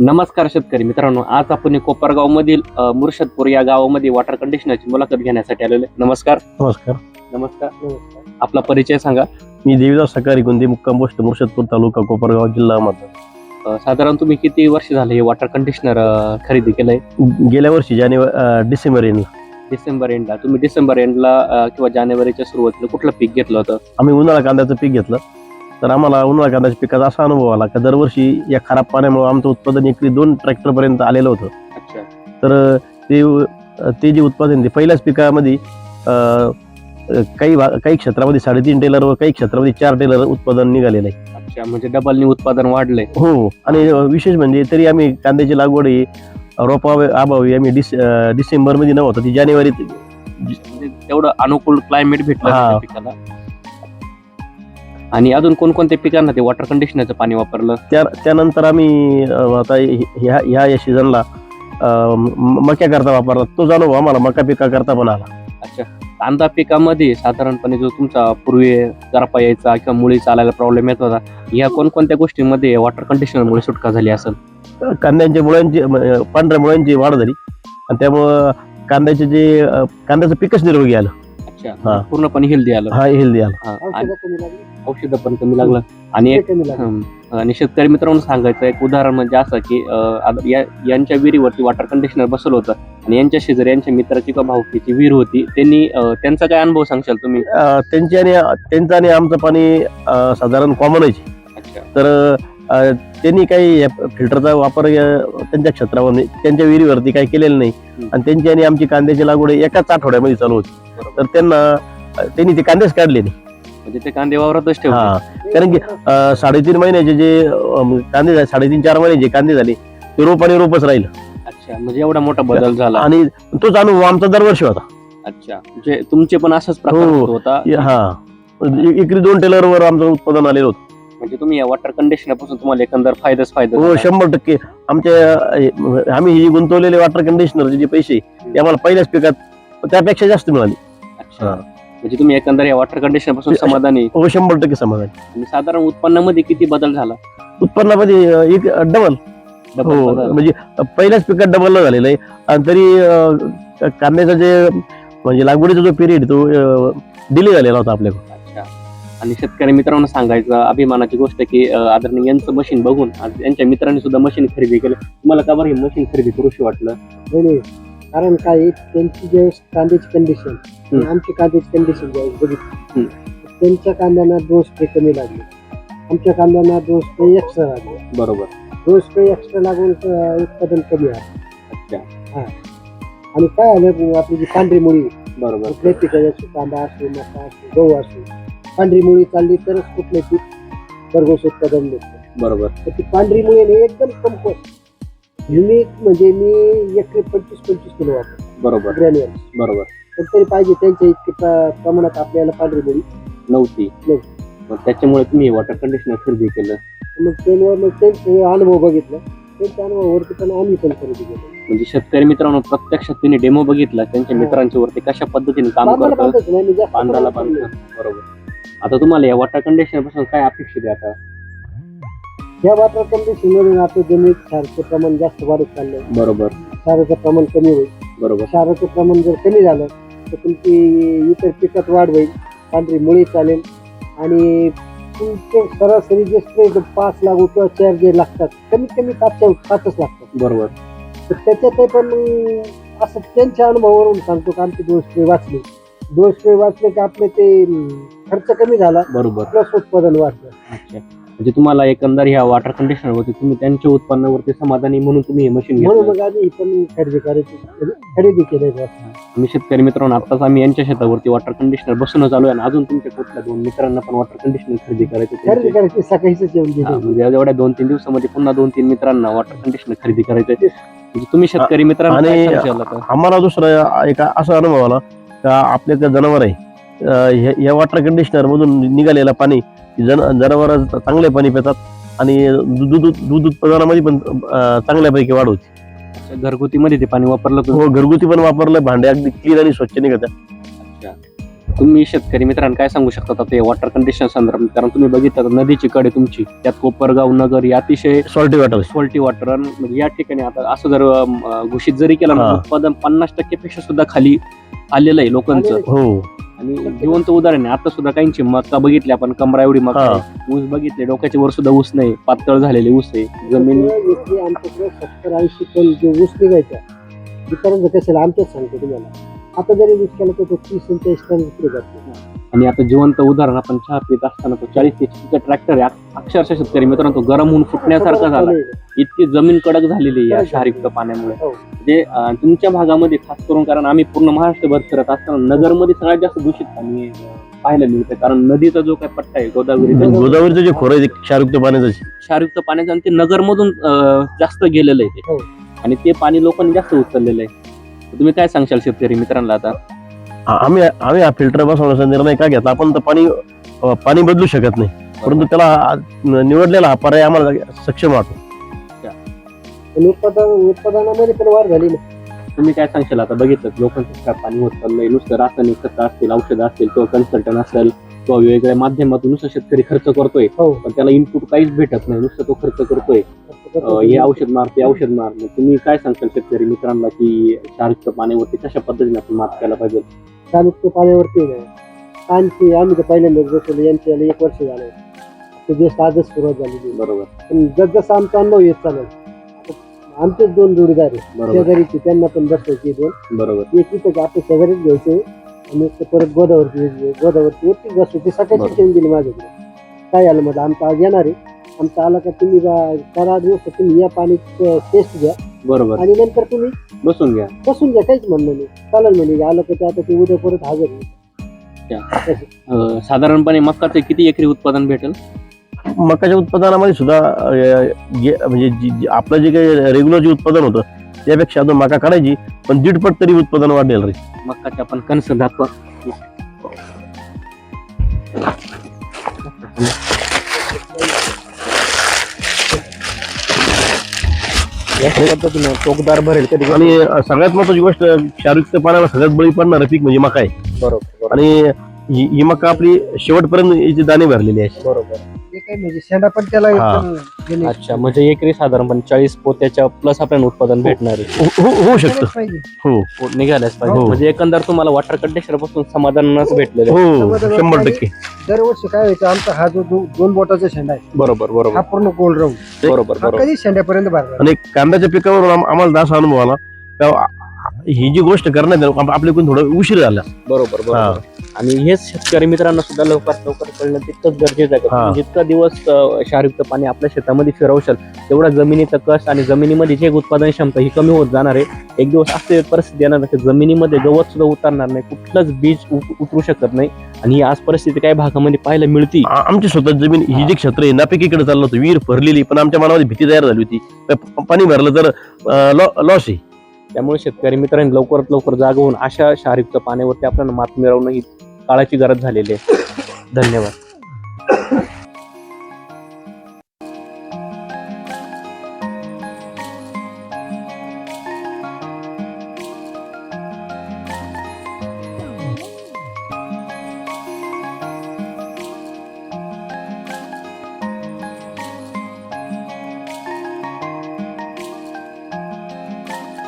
नमस्कार शेतकरी मित्रांनो आज आपण कोपरगाव मधील मुर्शदपूर या गावामध्ये वॉटर कंडिशनरची मुलाखत घेण्यासाठी आलेलो आहे. नमस्कार. नमस्कार. नमस्कार. आपला परिचय सांगा. मी देवीदास सकारी गुंदी मुक्काम पोस्ट मुर्शदपूर तालुका कोपरगाव जिल्हा अहमदनगर. अ, साधारण तुम्ही किती वर्ष झाले हे वॉटर कंडिशनर खरेदी केलंय? गेल्या वर्षी जानेवारी डिसेंबर एंडला डिसेंबर एंडला तुम्ही डिसेंबर एंडला किंवा जानेवारीच्या सुरुवातीला कुठलं पीक घेतलं होतं? आम्ही उन्हाळा कांद्याचं पीक घेतलं. तर आम्हाला उन्हाळा कांद्याच्या पिकाचा असा अनुभव आला का दरवर्षी या खराब पाण्यामुळे आमचं उत्पादन एकरी दोन ट्रॅक्टर पर्यंत आलेलं होतं. अच्छा. तर ते ते जे उत्पादन ते पहिल्याच पिकामध्ये काही काही क्षेत्रामध्ये साडेतीन टेलर व काही क्षेत्रामध्ये चार टेलर उत्पादन निघालेलं आहे. अच्छा म्हणजे डबलनी उत्पादन वाढलंय. हो आणि विशेष म्हणजे तरी आम्ही कांद्याची लागवड ही रोपा अभावी आम्ही डिस डिसेंबरमध्ये नव्हतं ती जानेवारीत म्हणजे तेवढं अनुकूल क्लायमेट भेटलं पिकाला. आणि अजून कोणकोणत्या पिकांना ते वॉटर कंडिशनरचं पाणी वापरलं? त्या त्यानंतर आम्ही अं, आता ह्या ह्या या सीझनला मक्या करता वापरला. तो अनुभव आम्हाला मका पिका करता पण आला. अच्छा. कांदा पिकामध्ये साधारणपणे जो तुमचा पूर्वी गरपा यायचा किंवा मुळी चालायला प्रॉब्लेम येत होता या कोणकोणत्या गोष्टींमध्ये वॉटर कंडिशनरमुळे सुटका झाली असेल? कांद्यांच्या मुळांची अं, पांढऱ्या मुळांची वाढ झाली. आणि त्यामुळं कांद्याचे जे अं, कांद्याचं पिकच निरोगी आलं. अच्छा. हा. पूर्णपणे हेल्दी आलं. हा हेल्दी आलं. हा. आणि औषधं पण कमी लागलं. आणि एक हं, आणि शेतकरी मित्रांनो सांगायचं एक उदाहरण म्हणजे असं की अं, आता या- यांच्या विहिरीवरती वॉटर कंडिशनर बसवलं होतं. आणि यांच्या शेजारी यांच्या मित्राची किंवा भाऊकीची विहीर होती. त्यांनी अं, त्यांचा काय अनुभव सांगशाल तुम्ही? अं, त्यांची आणि त्यांचं आणि आमचं पाणी अं, साधारण कॉमनच आहे. अच्छा. तर अं, त्यांनी काही फिल्टरचा वापर त्यांच्या क्षेत्रावर त्यांच्या विहिरीवरती काही केलेलं नाही. आणि त्यांची आणि आमची कांद्याची लागवड एकाच आठवड्यामध्ये चालू होती. तर त्यांना त्यांनी ते कांदेच काढले नाही. म्हणजे ते कांदे वावरातच ठेवले. हा. कारण की साडेतीन महिन्याचे जे कांदे झाले साडेतीन चार महिन्याचे कांदे झाले ते रोप आणि रोपच राहिलं. अच्छा म्हणजे एवढा मोठा बदल झाला. आणि तोच अनुभव आमचा दरवर्षी होता. अच्छा म्हणजे तुमचे पण असाच प्रकार हो. होता? हा. एकरी दोन टेलरवर आमचं उत्पादन आलेलं होतं. म्हणजे तुम्ही या वॉटर कंडिशनरपासून तुम्हाला एकंदर फायदाच फायदा हो झाला. शंभर टक्के. आमच्या आम्ही हे गुंतवलेले वॉटर कंडिशनरचे जे पैसे ते आम्हाला पहिल्याच पिकात त्यापेक्षा जास्त मिळाले. अच्छा. हा. म्हणजे तुम्ही एकंदर या वॉटर कंडिशनरपासून समाधानी? हो शंभर टक्के समाधान. आणि साधारण उत्पन्नामध्ये किती बदल झाला? उत्पन्नामध्ये अं, एक डबल डबल हो बदल. म्हणजे पहिल्याच पिकात डबल झालेलं आहे. आणि तरी अं, कांद्याचा जे म्हणजे लागवडीचा जो पिरियड तो डिले झालेला होता आपल्याकडे आणि शेतकरी मित्रांनो सांगायचं अभिमानाची गोष्ट की आदरणीय यांचं मशीन बघून आज यांच्या मित्रांनी सुद्धा मशीन खरेदी केलं. तुम्हाला का बरं हे मशीन खरेदी करूशी वाटलं? नाही. कारण काय त्यांची ज्यावेळेस कांद्याची कंडिशन. आमची कांद्याची कंडिशन ज्यावेळेस बघितली. त्यांच्या कांद्यांना दोन स्प्रे कमी लागले. आमच्या कांद्यांना दोन स्प्रे एक्स्ट्रा लागले. बरोबर. दोन स्प्रे एक्स्ट्रा लागून उत्पादन कमी आहे. अच्छा. आणि काय आलं आपली जी पांढरी मुळी बरोबर. कांदा असो मका असो गहू असो पांढरी मुळी चालली तरच कुठले पीक भरघोस उत्पादन भेटतं. बरोबर. तर ती पांढरी मुळी ना एकदम कमकोस युनिक म्हणजे मी एकरी पंचवीस पंचवीस किलो वापरतो. बरोबर. ग्रॅन्युअल्स बरोबर. पण तरी पाहिजे त्यांच्या इतके प्र- प्रमाणात आपल्याला पांढरी मुळी नव्हती. नव्हती. मग त्याच्यामुळे तुम्ही वॉटर कंडिशनर खरेदी केलं. मग त्यांवर मग त्यांचे अनुभव बघितला. त्यांच्या अनुभवावरती पण आम्ही पण खरेदी केलं. म्हणजे शेतकरी मित्रांनो प्रत्यक्षात त्यांनी डेमो बघितला. त्यांच्या हो. मित्रांच्या वरती कशा पद्धतीने काम बांधाला करतं? बांधायचं नाही, मी जास्त बांधाला प्रमाणात बांधतं बरोबर. आता तुम्हाला या वॉटर कंडिशनरपासून काय अपेक्षित आहे आता? या वाटर कंडिशनमध्ये आपलं जमिनीत क्षाराचं प्रमाण जास्त वाढत चाललंय. बरोबर. क्षाराचं प्रमाण कमी होईल. बरोबर. क्षाराचं प्रमाण जर कमी झालं तर तुमची इतर पिकात वाढ होईल. पांढरी मुळी चालेल. आणि तुमचे सरासरी जे स्प्रे पाच लागू किंवा चार जे लागतात कमीत कमी पाचच्या पाचच लागतात. बरोबर. तर त्याच्यात पण मग असं त्यांच्या अनुभवावरून सांगतो का आमचे दोन स्प्रे वाचले. दोन स्प्रे वाचले की आपले ते अं, खर्च कमी झाला बरोबर. प्लस उत्पादन वाढलं. अच्छा. म्हणजे तुम्हाला एकंदर ह्या वॉटर कंडिशनर वरती तुम्ही त्यांच्या उत्पन्नावरती समाधानी म्हणून तुम्ही हे मशीन म्हणून घेतलं मग आम्ही ही पण खरेदी करायची खरेदी केली आम्ही शेतकरी मित्रांनो आताच आम्ही यांच्या शेतावरती वॉटर कंडिशनर बसून चालू आहे आणि अजून तुमच्या कुठल्या दोन मित्रांना पण वॉटर कंडिशनर खरेदी करायचे खरेदी. करायची सकाळीच येऊन हा, म्हणजे एवढ्या दोन तीन दिवसामध्ये पुन्हा दोन तीन मित्रांना वॉटर कंडिशनर खरेदी करायचे म्हणजे तुम्ही शेतकरी मित्रांना काय आणि- सांगशाल आता? आम्हाला दुसरा एक असा अनुभव आला का आपल्या जनावर आहे अं, हे- या वॉटर कंडिशनर मधून निघालेलं पाणी जन जनावर चांगले पाणी पितात आणि दूध दूध उत्पादनामध्ये पण चांगल्यापैकी वाढ होती. घरगुतीमध्ये ते पाणी वापरलं तुम्ही? हो घरगुती पण वापरलं भांडे अगदी क्लीन आणि स्वच्छ निघतात. तुम्ही शेतकरी मित्रांनो काय सांगू शकता? आता ते वॉटर कंडिशन संदर्भात कारण तुम्ही बघितलं तर नदीची कडे तुमची त्यात कोपरगाव नगर हे अतिशय सॉल्टी वॉटर क्वालिटी वॉटर म्हणजे या ठिकाणी आता असं जर अं, घोषित जरी केलं ना हा. उत्पादन पन्नास टक्के पेक्षा सुद्धा खाली आलेलं आहे लोकांचं. हो. आणि जिवंत उदाहरण आहे. आता सुद्धा काहींची मका बघितली आपण कमरा एवढी मका हा. आहे. ऊस बघितले डोक्याच्या वर सुद्धा ऊस नाही. पातळ झालेले ऊस आहे. जमीन आमच्याकडे सत्तर ऐंशी टन जो ऊस निघायचा इतरांचं कशाला आमच्याच सांगतो तुम्हाला. आता जरी ऊस केला तर तो तीस पंचेचाळीस टन विक्री जातो. आणि आता जिवंत उदाहरण आपण चहा पित असताना तो चाळीस ते ट्रॅक्टर आहे. अक्षरशः शेतकरी मित्रांनो तो गरम होऊन फुटण्यासारखा झाला. इतकी जमीन कडक झालेली आहे या पाण्यामुळे. हो. अं, तुमच्या भागामध्ये खास करून कारण आम्ही पूर्ण महाराष्ट्रभर फिरत असताना नगरमध्ये सगळ्यात जास्त दूषित पाणी पाहायला मिळतं. कारण नदीचा जो काय पट्टा आहे गोदावरी गोदावरीचं जे खोरं आहे ते क्षारयुक्त पाण्याचं. क्षारयुक्त पाण्याचं आणि ते नगरमधून जास्त गेलेलं आहे हो. ते आणि ते पाणी लोकांनी जास्त उचललेलं आहे. तुम्ही काय सांगशाल शेतकरी मित्रांना आता? आम्ही आम्ही हा फिल्टर बसवण्याचा निर्णय का घेतला? आपण तर पाणी पाणी बदलू शकत नाही. परंतु त्याला हा- निवडलेला हा पर्याय आम्हाला सक्षम वाटतो. आणि उत्पादन उत्पादनामध्ये पण वाढ झाली ना. तुम्ही काय सांगशाल? आता बघितलं लोकांचं काय पाणी होत चाललंय नुसतं रासायनिक खतं असतील औषधं असतील किंवा कन्सल्टंट असेल किंवा वेगवेगळ्या माध्यमातून नुसतं शेतकरी खर्च करतोय हो. पण त्याला इनपुट काहीच भेटत नाही नुसतं तो खर्च करतोय. अं, हे औषध मार ते औषध मार. मग तुम्ही काय सांगताल शेतकरी मित्रांना की क्षारयुक्त पाण्यावरती कशा पद्धतीने आपण मात केला पाहिजे? चालूच्या पाण्यावरती आणखी आम्ही तर पहिल्यांदाच बसवलं यांच्या याला एक वर्ष झालं. तो जस्ट आजच सुरुवात झालेली. आहे. बरोबर. पण जसं आमचा अनुभव येत चालेल आमचेच दोन जोडीदार बरोबर. शेजारीचे त्यांना पण बसवायचे दोन. बरोबर. एक इथं आपल्या शेजारीच घ्यायचे. आणि एक परत गोदावरती घ्यायचे. गोदावरती वरतीच बसवायचे. सकाळची बरोबर. चेंज दिली माझ्याकडे. काय आलं म्हटलं आमचा आज येणार आहे. आमचा आला का तुम्ही बा- आठ दिवस तुम्ही या पाणी टेस्ट घ्या. बरोबर. आणि नंतर तुम्ही बसून घ्या. बसून घ्या काहीच म्हणणं नाही. चालेल म्हणे आलं का ते आता ते उद्या परत हजर. अं, साधारणपणे मकाचं किती एकरी उत्पादन भेटेल? मकाच्या उत्पादनामध्ये सुद्धा जे- म्हणजे आपलं जे काही रेग्युलर जे उत्पादन होतं त्यापेक्षा अजून मका काढायची पण दीडपट तरी उत्पादन वाढलेलं रे. मकाचे आपण कणस दाखवा. टोकदार भरेल कधी आणि सगळ्यात महत्वाची गोष्ट क्षारयुक्त पाण्याला सगळ्यात बळी पडणारं पीक म्हणजे मका आहे. बरोबर. आणि ही ही मका आपली शेवटपर्यंत याची दाणे भरलेली आहे. बरोबर. काय म्हणजे शेंडा पण त्याला हा. एकदम गेले. अच्छा म्हणजे एकरी साधारणपणे चाळीस पोत्याच्या प्लस आपल्याला उत्पादन भेटणार आहे. हो- हो- होऊ शकतं. पाहिजे. हो. निघाल्याच पाहिजे. हो. म्हणजे एकंदर तुम्हाला वॉटर कंडिशनरपासून समाधानच भेटलेलं आहे. हो शंभर टक्के. दरवर्षी काय व्हायचं आमचा हा जो दो- दोन बोटाचा शेंडा आहे बरोबर हा बरोबर पूर्ण गोल राहून. बरोबर हा बरोबर कधी शेंड्यापर्यंत भरला आणि कांद्याच्या पिकावरून आम- आम्हाला असा अनुभव आला. का ही जी गोष्ट करण्यात आली, आप- आपल्याकडून थोडं उशीर झाला. बरोबर हा. बरोबर आणि हेच शेतकरी मित्रांना सुद्धा लवकरात लवकर कळणं तितकंच गरजेचं आहे. हा. जितका दिवस अं, क्षारयुक्त पाणी आपल्या शेतामध्ये फिरवशाल तेवढा जमिनीचा कस आणि जमिनीमध्ये जे उत्पादन क्षमता ही कमी होत जाणार आहे एक दिवस असे परिस्थिती येणार की जमिनीमध्ये गवत सुद्धा उतरणार नाही कुठलंच बीज उत- उतरू शकत नाही आणि ही आज परिस्थिती काही भागामध्ये पाहायला मिळते. आ- आमची स्वतः जमीन ही जी क्षेत्र आहे नापिकीकडे चाललं होतं विहीर भरलेली पण आमच्या मनामध्ये भीती तयार झाली होती. प- पाणी भरलं तर लॉस आहे. त्यामुळे शेतकरी मित्रांनी लवकरात लवकर जाग होऊन अशा क्षारयुक्त पाण्यावरती आपल्याला मात मिळवणं ही काळाची गरज झालेली आहे. धन्यवाद.